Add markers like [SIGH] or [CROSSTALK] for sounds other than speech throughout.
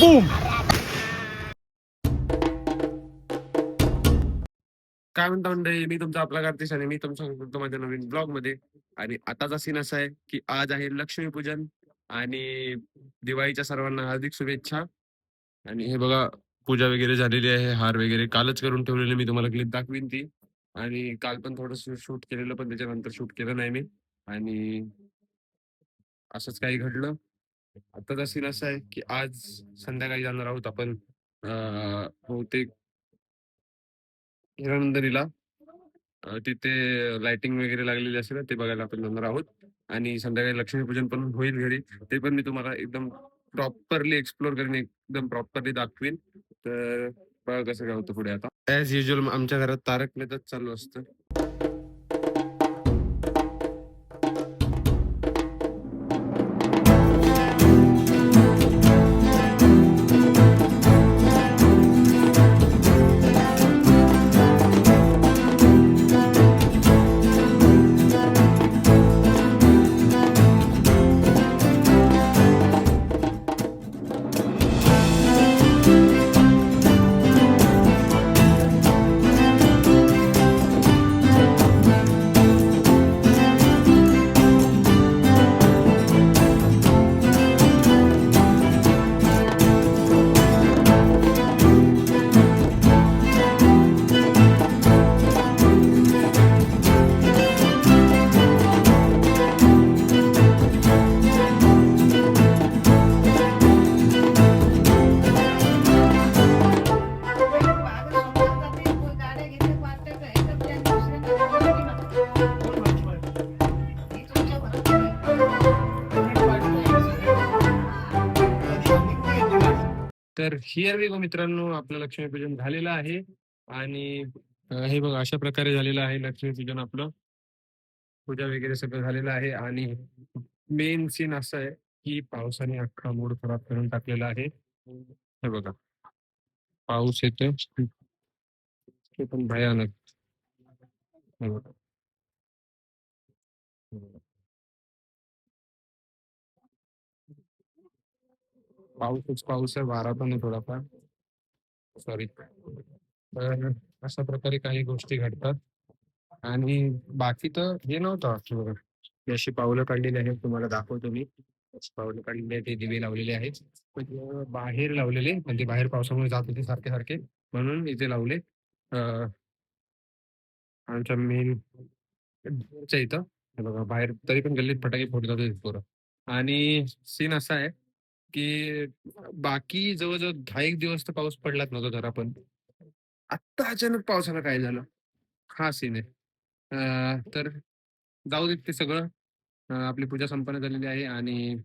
Boom काय म्हणता मंडळी? मी तुमचा आपला कार्तिश आणि मी तुमच्या करतो माझ्या नवीन ब्लॉगमध्ये आणि आताचा सीन असा आहे की आज आहे लक्ष्मीपूजन आणि दिवाळीच्या सर्वांना हार्दिक शुभेच्छा. आणि हे बघा पूजा वगैरे झालेली आहे. हार वगैरे कालच करून ठेवलेले मी तुम्हाला क्लिप दाखवीन ती. आणि काल पण थोडस शूट केलेलं पण त्याच्यानंतर शूट केलं नाही मी. आणि असंच काही घडलं. आताचा सीन असा आहे की आज संध्याकाळी जाणार आहोत आपण बहुतेक हिरानंदनीला तिथे लाइटिंग वगैरे लागलेली असेल ते बघायला आपण जाणार आहोत. आणि संध्याकाळी लक्ष्मीपूजन पण होईल घरी. ते पण मी तुम्हाला एकदम प्रॉपरली एक्सप्लोर करेन एकदम प्रॉपरली दाखवीन. तर बघा कसं काय होतं पुढे आता. ॲज युजल आमच्या घरात तारक मेहताच चालू असतं. तर हिअर वी गो मित्रांनो आपलं लक्ष्मीपूजन झालेलं आहे. आणि अं, हे बघा अशा प्रकारे झालेलं आहे लक्ष्मीपूजन आपलं. पूजा वगैरे सगळं झालेलं आहे. आणि मेन सीन असं आहे की पावसाने अख्खा मूड खराब करून टाकलेला आहे. हे बघा. पाऊस येतोय. ते पण भयानक. हे बघा. हे बघा. पाऊसच पाऊस आहे वारा पण आहे थोडाफार. सॉरी तर अशा प्रकारे काही गोष्टी घडतात. आणि बाकी तर हे नव्हतं अशी पावलं काढलेली आहेत तुम्हाला दाखवतो मी. पावलं काढलेली ते दिवे लावलेले आहेत. पण बाहेर लावलेले म्हणजे बाहेर पावसामुळे जात होते सारखे सारखे. म्हणून इथे लावले. आमच्या मेन इथं. बघा बाहेर तरी पण गल्लीत फटाके फोडतात पोरं. आणि सीन असा आहे की बाकी जवळजवळ दहा एक दिवस तर पाऊस पडलाच नव्हता जरा पण. आत्ता अचानक पावसाला काय झालं? हा सीन आहे. तर जाऊ देत ते सगळं. आपली पूजा संपन्न झालेली आहे आणि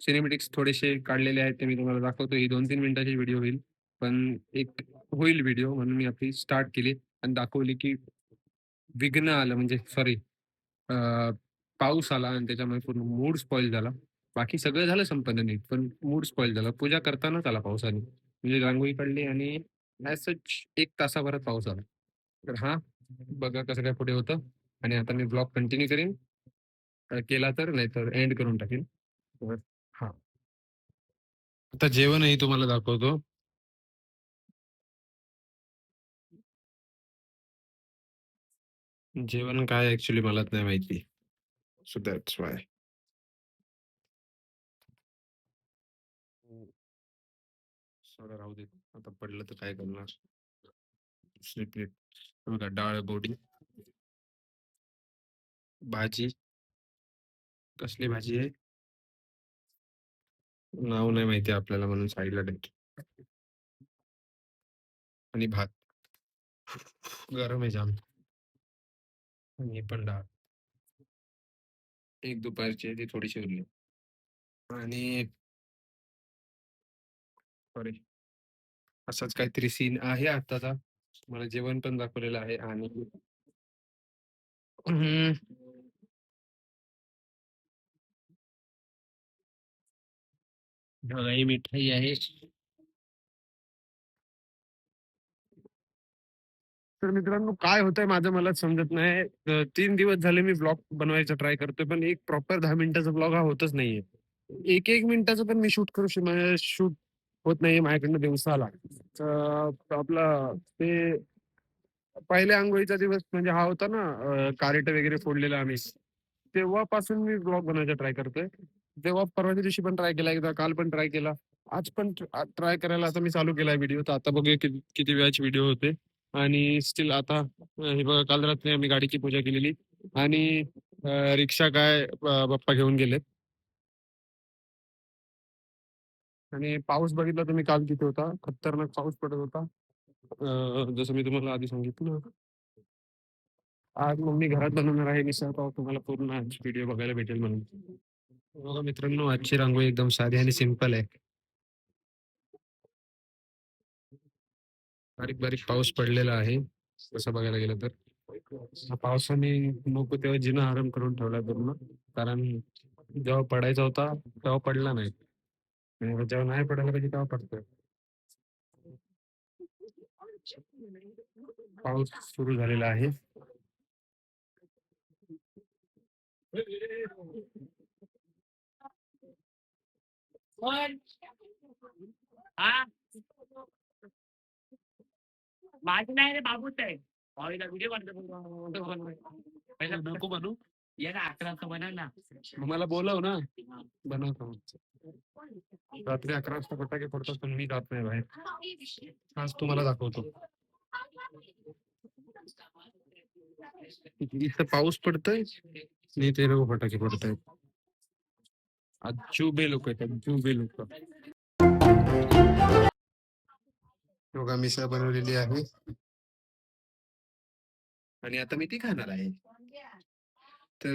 सिनेमॅटिक्स थोडेसे काढलेले आहेत ते मी तुम्हाला दाखवतो. ही दोन तीन मिनिटाची व्हिडिओ होईल. पण एक होईल व्हिडिओ म्हणून मी आपली स्टार्ट केली आणि दाखवली की विघ्न आलं. म्हणजे सॉरी पाऊस आला आणि त्याच्यामुळे पूर्ण मूड स्पॉइल झाला. बाकी सगळं झालं संपन्न नीट पण मूड स्पॉइल झाला. पूजा करतानाच आला पावसाने म्हणजे रांगोळी काढली आणि ॲज सच एक तासाभरात पाऊस आला. तर हा बघा कसं काय पुढे होतं. आणि आता मी ब्लॉग कंटिन्यू करीन. केला तर नाही तर एंड करून टाकेन. तर हा. आता जेवणही तुम्हाला दाखवतो. जेवण काय ऍक्च्युली मलाच नाही माहिती. सो दॅट्स वाय सोडा राहू दे. आता पडलं तर काय करणार? स्लिप प्लेट बघा डाळ गोडी. भाजी. कसली भाजी आहे? नाव नाही माहिती आपल्याला म्हणून साईडला ठेवतो आणि भात. गरम आहे जाम. आणि पण डाळ. एक दुपारची ती थोडीशी उरली. आणि सॉरी. असाच काहीतरी सीन आहे आताचा. मला जेवण पण दाखवलेलं आहे आणि मिठाई आहे. तर मित्रांनो काय होतंय माझं मला समजत नाही. तीन दिवस झाले मी ब्लॉग बनवायचा ट्राय करतोय पण एक प्रॉपर दहा मिनिटाचा ब्लॉग हा होतच नाहीये. एक एक मिनिटाचं पण मी शूट करू शूट होत नाही माझ्याकडनं दिवसाला. तर आपलं ते पहिल्या आंघोळीचा दिवस म्हणजे हा होता ना कारेट वगैरे फोडलेला आम्ही. तेव्हापासून मी ब्लॉग बनवायचा ट्राय करतोय. तेव्हा परवाच्या दिवशी पण ट्राय केला एकदा काल पण ट्राय केला. आज पण ट्राय करायला आता मी चालू केला व्हिडिओ. तर आता बघूया किती वेळाचे व्हिडिओ होते. आणि स्टील आता हे बघा काल रात्री आम्ही गाडीची पूजा केलेली. आणि रिक्षा काय बाप्पा घेऊन गेलेत. आणि पाऊस बघितला तुम्ही काल किती होता. खतरनाक पाऊस पडत होता. जसं मी तुम्हाला आधी सांगितलं आज मम्मी घरात बनवणार आहे मिसळ पाव. तुम्हाला पूर्ण आज व्हिडिओ बघायला भेटेल म्हणून. बघा मित्रांनो आजची रांगोळी एकदम साधी आणि सिंपल आहे. बारीक बारीक पाऊस पडलेला आहे. तसं बघायला गेलं तर. पावसाने नको तेव्हा जिना आराम करून ठेवला पूर्ण. कारण जेव्हा पडायचा होता तेव्हा पडला नाही. आणि जेव्हा नाही पडायला पाहिजे तेव्हा पडतोय. पाऊस सुरू झालेला आहे. हा माझं नाही रे बाबूच आहे. भावीला व्हिडिओ बनतो नको बनू ये ना अकरा वाजता बनव ना. मला बोलव ना. बनवतो रात्री अकरा वाजता फटाके पडतात पण मी जात नाही बाहेर. आज तुम्हाला दाखवतो. इथं पाऊस पडतोय आणि ते लोक फटाके पडतायत अजुबे लोक आहेत अजुबे लोक. बघा मिसळ बनवलेली आहे. आणि आता मी ती खाणार आहे. तर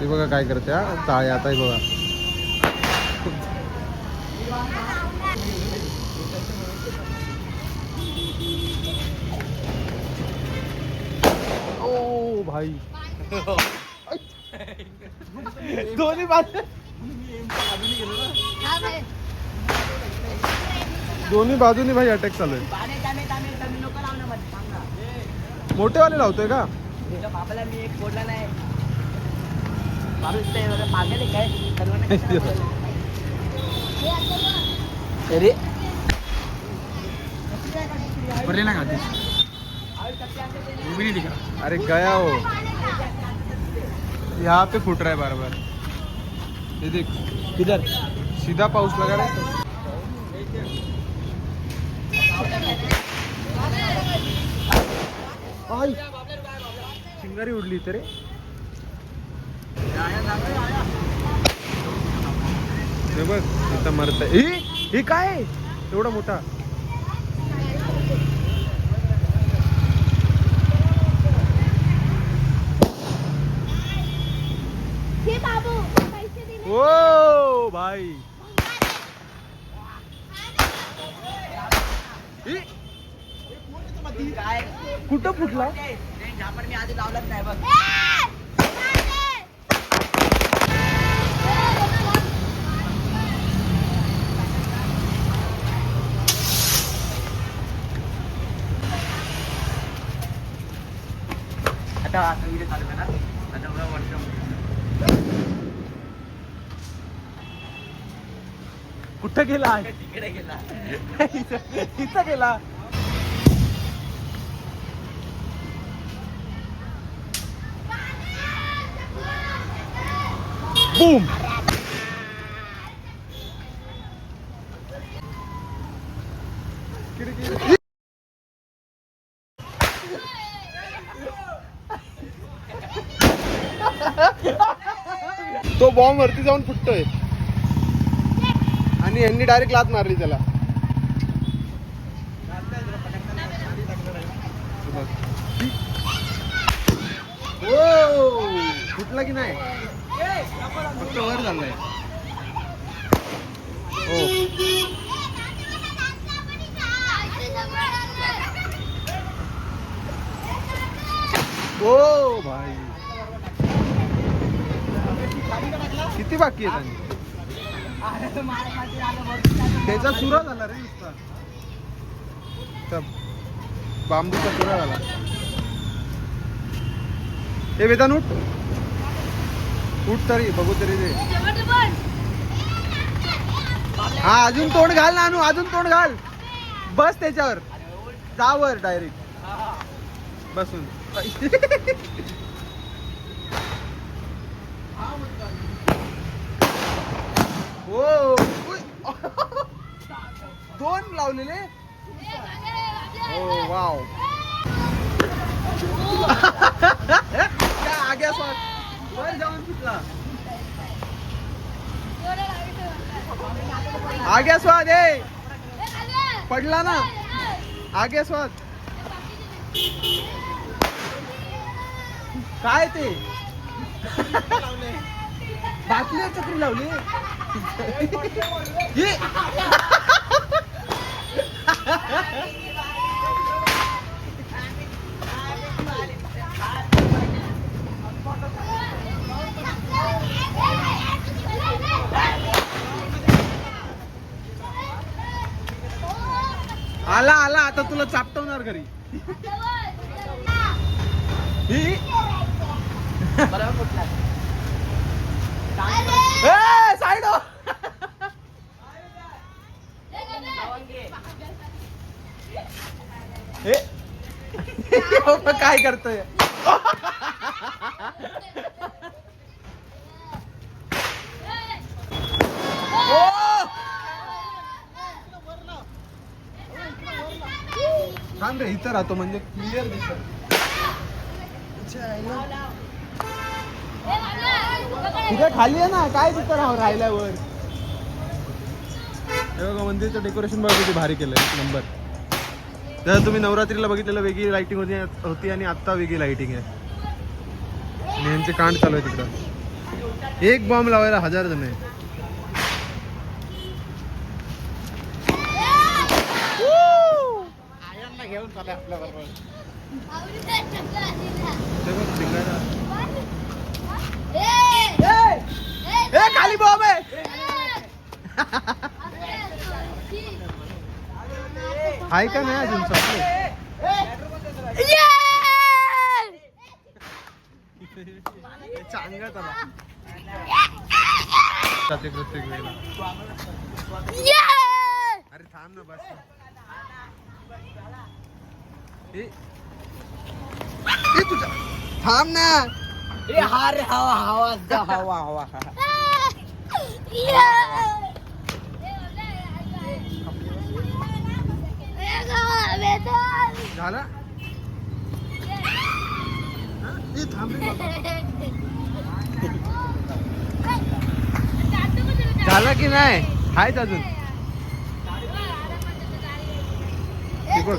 ते बघा काय करते हा? चाळे आता बघा. ओ भाई. दोन्ही बाजू. दोन्ही बाजूनी भाई अटॅक चालू आहे. मोठेवाले लावतोय का? बाबाला मी एक बोलला नाही. माणूस ते पागल आहे काय सर्वांना कशाला बोललं? अरे अरे गया हो यहाँ पे फुट रहा है बार बार ये देख। किधर? सीधा पाऊस लगा रहा है। आई, चिंगारी उडली तरी। हे बघ आता मरत हे काय आहे? एवढा मोठा. हे बाबू पैसे दिले. ओ भाई. ई, काय कुठं फुटला? झापड मी आधी लावलंच नाही बघ. चालू करा आता बघा वर्ष कुठं गेला? [LAUGHS] तिकडे गेला. इथं गेला. बूम! तो बॉम्ब वरती जाऊन फुटतोय. आणि यांनी डायरेक्ट लात मारली त्याला. हो! फुटला की नाही? फक्त वर झालंय. हो. ओ भाई. किती बाकी आहे त्यांनी त्याचा चुरा झाला रे नुसता. बांबूचा चुरा झाला. हे वेदान उठ. उठ तरी बघू तरी ते हा अजून तोंड घाल ना अनु अजून तोंड घाल. बस त्याच्यावर. जावर डायरेक्ट. बसून. [LAUGHS] हो. दोन लावलेले? हो वाव. काय आग्या स्वाद. वर जाऊन सुटला. आग्या स्वाद ए. पडला ना. आग्या स्वाद. काय ते? बाटली चक्री लावली. [LAUGHS] आला आला आता तुला चापटवणार घरी. ही. ए, साईड हो. हो काय करतोय ओ! थांब रे इथं राहतो म्हणजे क्लिअर दिसत तिथे खाली आहे ना काय तिथं राह राहिल्यावर? बघा मंदिरचं डेकोरेशन बघा किती भारी केलं एक नंबर जर तुम्ही नवरात्रीला बघितलेलं वेगळी लाइटिंग होती होती आणि आत्ता वेगळी लाइटिंग आहे. आणि यांचे कांड चालू आहे तिकडं. एक बॉम्ब लावायला हजार जण आहे ते बघ, धिंगाणा. ए खाली बॉम्ब आहे आहे का नाही अजून चांगला प्रत्येक वेळेला. अरे थांब ना बस. ए. तुझा. थांब ना. ए थांब रे बाबा. [LAUGHS] झाला? की नाही? आहेच अजून. बघ.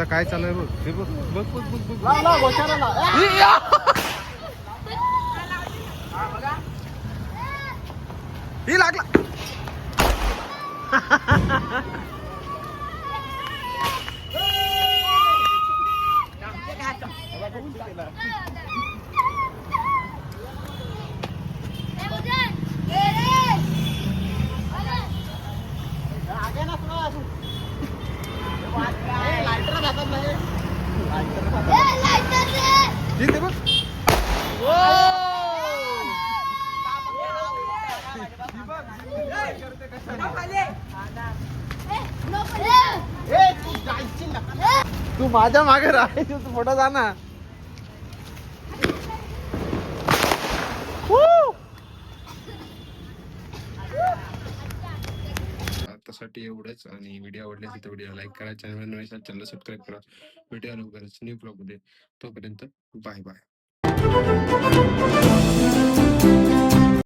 काय चालू आहे बघ. हे बघ बघ बघ बघ बघ! ही लागला. [LAUGHS] तू माझ्या मागे राहायचं तू फोटो जा ना. आतासाठी एवढंच. आणि व्हिडिओ आवडल्यास तर व्हिडिओ लाईक करा चॅनल नवीन चॅनल सबस्क्राईब करा. व्हिडिओ लवकरच न्यू ब्लॉगमध्ये तोपर्यंत बाय बाय